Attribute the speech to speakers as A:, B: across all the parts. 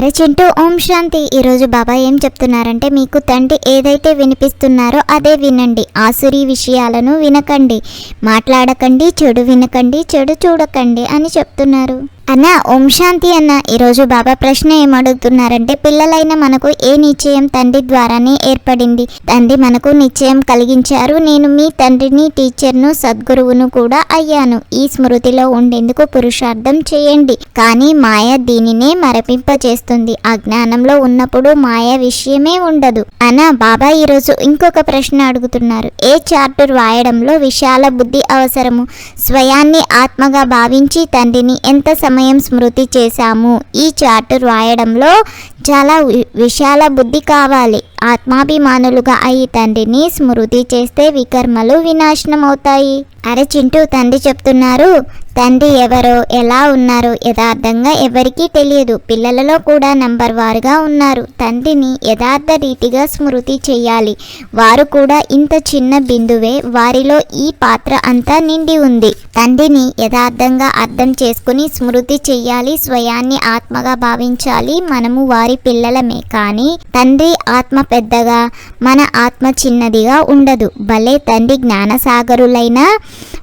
A: అరే చింటూ ఓం శాంతి. ఈరోజు బాబా ఏం చెప్తున్నారంటే మీకు తండ్రి ఏదైతే వినిపిస్తున్నారో అదే వినండి. ఆసురి విషయాలను వినకండి. మాట్లాడకండి చెడు వినకండి చెడు చూడకండి అని చెప్తున్నారు. అన్న ఓం శాంతి అన్న ఈరోజు బాబా ప్రశ్న ఏమడుగుతున్నారంటే పిల్లలైన మనకు ఏ నిశ్చయం తండ్రి ద్వారానే ఏర్పడింది? తండ్రి మనకు నిశ్చయం కలిగించారు. నేను మీ తండ్రిని టీచర్ను సద్గురువును కూడా అయ్యాను. ఈ స్మృతిలో ఉండేందుకు పురుషార్థం చేయండి. కానీ మాయ దీనినే మరపింపచేస్తుంది అజ్ఞానంలో ఉన్నప్పుడు మాయ విషయమే ఉండదు. అన్న బాబా ఈరోజు ఇంకొక ప్రశ్న అడుగుతున్నారు. ఏ చార్టర్ రాయడంలో విశాల బుద్ధి అవసరము? స్వయాన్ని ఆత్మగా భావించి తండ్రిని ఎంత సమయం స్మృతి చేశాము. ఈ చార్ట్ రాయడంలో చాలా విశాల బుద్ధి కావాలి. ఆత్మాభిమానులుగా అయి తండ్రిని స్మృతి చేస్తే వికర్మలు వినాశనం అవుతాయి అరే చింటూ తండ్రి చెప్తున్నారు తండ్రి ఎవరో ఎలా ఉన్నారో యథార్థంగా ఎవరికీ తెలియదు. పిల్లలలో కూడా నంబర్ వారుగా ఉన్నారు. తండ్రిని యథార్థ రీతిగా స్మృతి చేయాలి. వారు కూడా ఇంత చిన్న బిందువే వారిలో ఈ పాత్ర అంతా నిండి ఉంది. తండ్రిని యథార్థంగా అర్థం చేసుకుని స్మృతి చెయ్యాలి స్వయాన్ని ఆత్మగా భావించాలి. మనము వారి పిల్లలమే కానీ తండ్రి ఆత్మ పెద్దగా మన ఆత్మ చిన్నదిగా ఉండదు. భలే తండ్రి జ్ఞానసాగరులైన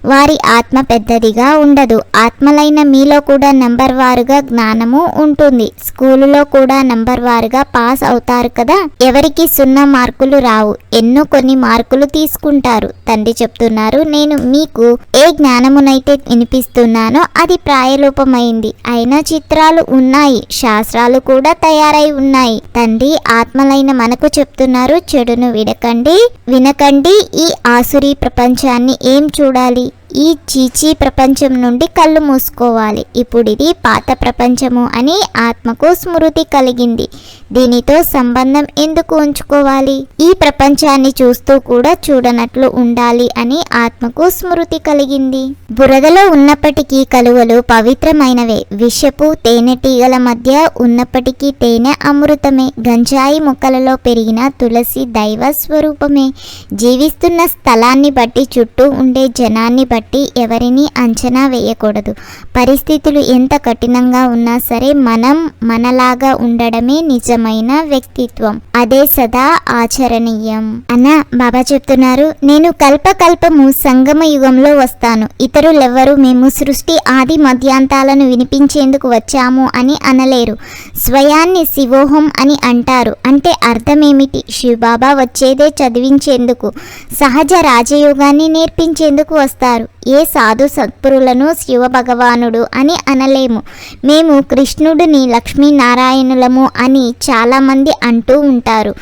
A: వారి ఆత్మ పెద్దదిగా ఉండదు. ఆత్మలైన మీలో కూడా నంబర్ వారుగా జ్ఞానము ఉంటుంది. స్కూలులో కూడా నంబర్ వారుగా పాస్ అవుతారు కదా? ఎవరికి సున్నా మార్కులు రావు. ఎన్నో కొన్ని మార్కులు తీసుకుంటారు. తండ్రి చెప్తున్నారు నేను మీకు ఏ జ్ఞానమునైతే వినిపిస్తున్నానో అది ప్రాయలోపమైంది. అయినా చిత్రాలు ఉన్నాయి. శాస్త్రాలు కూడా తయారై ఉన్నాయి. తండ్రి ఆత్మలైన మనకు చెప్తున్నారు. చెడును విడకండి వినకండి. ఈ ఆసురీ ప్రపంచాన్ని ఏం చూడాలి? ఈ చీచీ ప్రపంచం నుండి కళ్ళు మూసుకోవాలి. ఇప్పుడు ఇది పాత ప్రపంచము అని ఆత్మకు స్మృతి కలిగింది. దీనితో సంబంధం ఎందుకు ఉంచుకోవాలి? ఈ ప్రపంచాన్ని చూస్తూ కూడా చూడనట్లు ఉండాలి అని ఆత్మకు స్మృతి కలిగింది. బురదలో ఉన్నప్పటికీ కలువలు పవిత్రమైనవే. విషపు తేనెటీగల మధ్య ఉన్నప్పటికీ తేనె అమృతమే. గంజాయి మొక్కలలో పెరిగిన తులసి దైవ స్వరూపమే. జీవిస్తున్న స్థలాన్ని బట్టి చుట్టూ ఉండే జనాన్ని బట్టి ఎవరిని అంచనా వేయకూడదు. పరిస్థితులు ఎంత కఠినంగా ఉన్నా సరే మనం మనలాగా ఉండడమే నిజమైన వ్యక్తిత్వం. అదే సదా ఆచరణీయం. అన్న బాబా చెప్తున్నారు నేను కల్పకల్పము సంగమ యుగంలో వస్తాను. ఇతరులెవ్వరూ మేము సృష్టి ఆది మధ్యాంతాలను వినిపించేందుకు వచ్చాము అని అనలేరు. స్వయాన్ని శివోహం అని అంటారు. అంటే అర్థమేమిటి? శివబాబా వచ్చేదే చదివించేందుకు సహజ రాజయోగాన్ని నేర్పించేందుకు వస్తారు. ఏ సాధు సత్పురులను శివ భగవానుడు అని అనలేము. మేము కృష్ణుడిని లక్ష్మీనారాయణులము అని చాలామంది అంటూ ఉంటారు.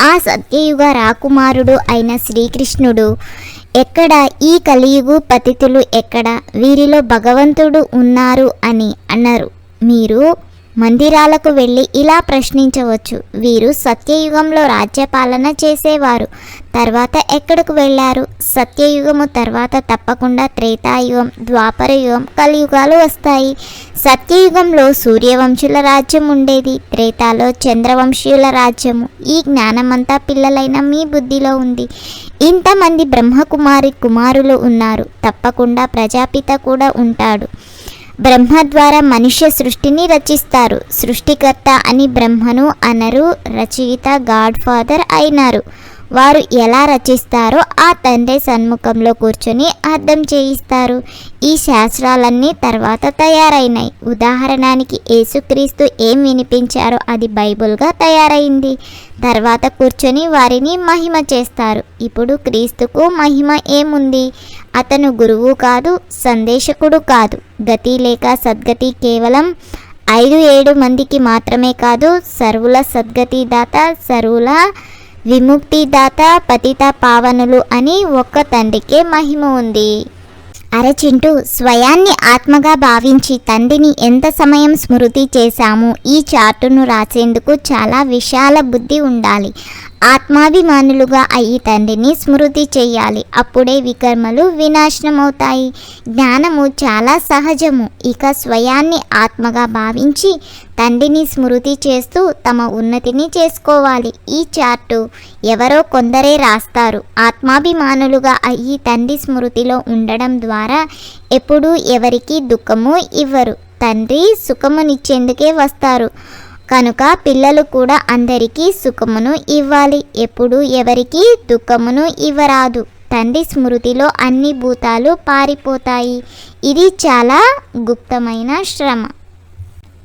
A: ఆ సత్యయుగ రాకుమారుడు అయిన శ్రీకృష్ణుడు ఎక్కడ? ఈ కలియుగు పతితులు ఎక్కడ? వీరిలో భగవంతుడు ఉన్నారు అని అన్నారు. మీరు మందిరాలకు వెళ్ళి ఇలా ప్రశ్నించవచ్చు. వీరు సత్యయుగంలో రాజ్యపాలన చేసేవారు. తర్వాత ఎక్కడకు వెళ్ళారు? సత్యయుగము తర్వాత తప్పకుండా త్రేతాయుగం ద్వాపర యుగం కలియుగాలు వస్తాయి. సత్యయుగంలో సూర్యవంశుల రాజ్యం ఉండేది. త్రేతాలో చంద్రవంశీయుల రాజ్యము. ఈ జ్ఞానమంతా పిల్లలైన మీ బుద్ధిలో ఉంది. ఇంతమంది బ్రహ్మకుమారి కుమారులు ఉన్నారు. తప్పకుండా ప్రజాపిత కూడా ఉంటాడు. బ్రహ్మ ద్వారా మనుష్య సృష్టిని రచిస్తారు. సృష్టికర్త అని బ్రహ్మను అనరు. రచయిత గాడ్ ఫాదర్ అయినారు. వారు ఎలా రచిస్తారో ఆ తండ్రి సన్ముఖంలో కూర్చొని అర్థం చేయిస్తారు. ఈ శాస్త్రాలన్నీ తర్వాత తయారైనాయి. ఉదాహరణకి యేసుక్రీస్తు ఏం వినిపించారో అది బైబుల్గా తయారైంది. తర్వాత కూర్చొని వారిని మహిమ చేస్తారు. ఇప్పుడు క్రీస్తుకు మహిమ ఏముంది? అతను గురువు కాదు సందేశకుడు కాదు. గతి లేక సద్గతి కేవలం ఐదు ఏడు మందికి మాత్రమే కాదు సర్వుల సద్గతి దాత సర్వుల విముక్తిదాత పతిత పావనులు అని ఒక్క తండ్రికే మహిమ ఉంది. అరే చింటూ స్వయాన్ని ఆత్మగా భావించి తండ్రిని ఎంత సమయం స్మృతి చేశాము ఈ చార్టును రాసేందుకు చాలా విశాల బుద్ధి ఉండాలి. ఆత్మాభిమానులుగా అయ్యి తండ్రిని స్మృతి చేయాలి అప్పుడే వికర్మలు వినాశనమవుతాయి. జ్ఞానము చాలా సహజము. ఇక స్వయాన్ని ఆత్మగా భావించి తండ్రిని స్మృతి చేస్తూ తమ ఉన్నతిని చేసుకోవాలి. ఈ చార్టు ఎవరో కొందరే రాస్తారు. ఆత్మాభిమానులుగా అయ్యి తండ్రి స్మృతిలో ఉండడం ద్వారా ఎప్పుడూ ఎవరికి దుఃఖము ఇవ్వరు. తండ్రి సుఖమునిచ్చేందుకే వస్తారు. కనుక పిల్లలు కూడా అందరికీ సుఖమును ఇవ్వాలి. ఎప్పుడు ఎవరికి దుఃఖమును ఇవ్వరాదు. తండ్రి స్మృతిలో అన్ని భూతాలు పారిపోతాయి. ఇది చాలా గుప్తమైన శ్రమ.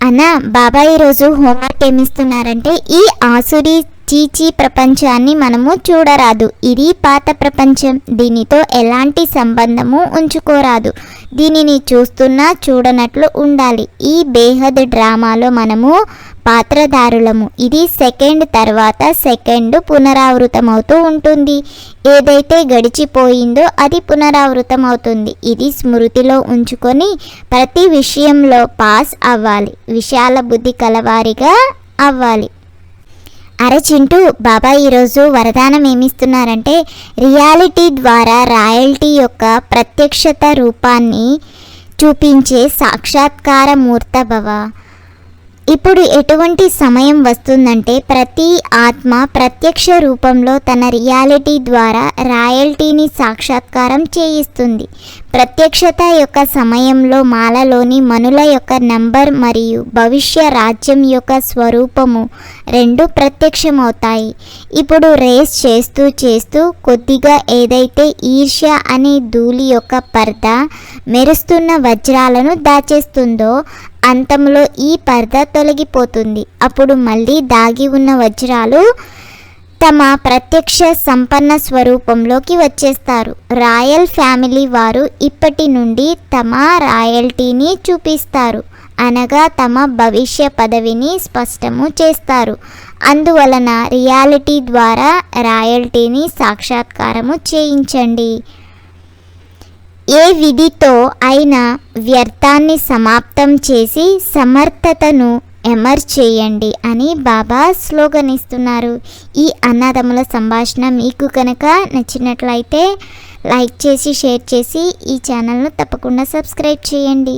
A: అన్న బాబా ఈరోజు హోంవర్క్ ఏమిస్తున్నారంటే ఈ ఆసురి చీచీ ప్రపంచాన్ని మనము చూడరాదు. ఇది పాత ప్రపంచం. దీనితో ఎలాంటి సంబంధము ఉంచుకోరాదు. దీనిని చూస్తున్నా చూడనట్లు ఉండాలి. ఈ బేహద్ డ్రామాలో మనము పాత్రధారులము. ఇది సెకండ్ తర్వాత సెకండ్ పునరావృతమవుతూ ఉంటుంది. ఏదైతే గడిచిపోయిందో అది పునరావృతం అవుతుంది ఇది స్మృతిలో ఉంచుకొని ప్రతి విషయంలో పాస్ అవ్వాలి. విశాల బుద్ధి కలవారిగా అవ్వాలి. అరే చింటూ బాబా ఈరోజు వరదానం ఏమిస్తున్నారంటే రియాలిటీ ద్వారా రాయల్టీ యొక్క ప్రత్యక్షత రూపాన్ని చూపించే సాక్షాత్కార మూర్త భవ. ఇప్పుడు ఎటువంటి సమయం వస్తుందంటే ప్రతి ఆత్మ ప్రత్యక్ష రూపంలో తన రియాలిటీ ద్వారా రాయల్టీని సాక్షాత్కారం చేయిస్తుంది. ప్రత్యక్షత యొక్క సమయంలో మాలలోని మనుల యొక్క నంబర్ మరియు భవిష్య రాజ్యం యొక్క స్వరూపము రెండు ప్రత్యక్షమవుతాయి. ఇప్పుడు రేస్ చేస్తూ చేస్తూ కొద్దిగా ఏదైతే ఈర్ష్య అనే ధూళి యొక్క పర్ద మెరుస్తున్న వజ్రాలను దాచేస్తుందో అంతంలో ఈ పర్ద తొలగిపోతుంది. అప్పుడు మళ్ళీ దాగి ఉన్న వజ్రాలు తమ ప్రత్యక్ష సంపన్న స్వరూపంలోకి వచ్చేస్తారు. రాయల్ ఫ్యామిలీ వారు ఇప్పటి నుండి తమ రాయల్టీని చూపిస్తారు. అనగా తమ భవిష్య పదవిని స్పష్టము చేస్తారు. అందువలన రియాలిటీ ద్వారా రాయల్టీని సాక్షాత్కారము చేయించండి. ఏ విధితో అయినా వ్యర్థాన్ని సమాప్తం చేసి సమర్థతను ఎమర్ చేయండి అని బాబా స్లోగన్ ఇస్తున్నారు ఈ అన్నదమ్ముల సంభాషణ మీకు కనుక నచ్చినట్లయితే లైక్ చేసి షేర్ చేసి ఈ ఛానల్ను తప్పకుండా సబ్స్క్రైబ్ చేయండి.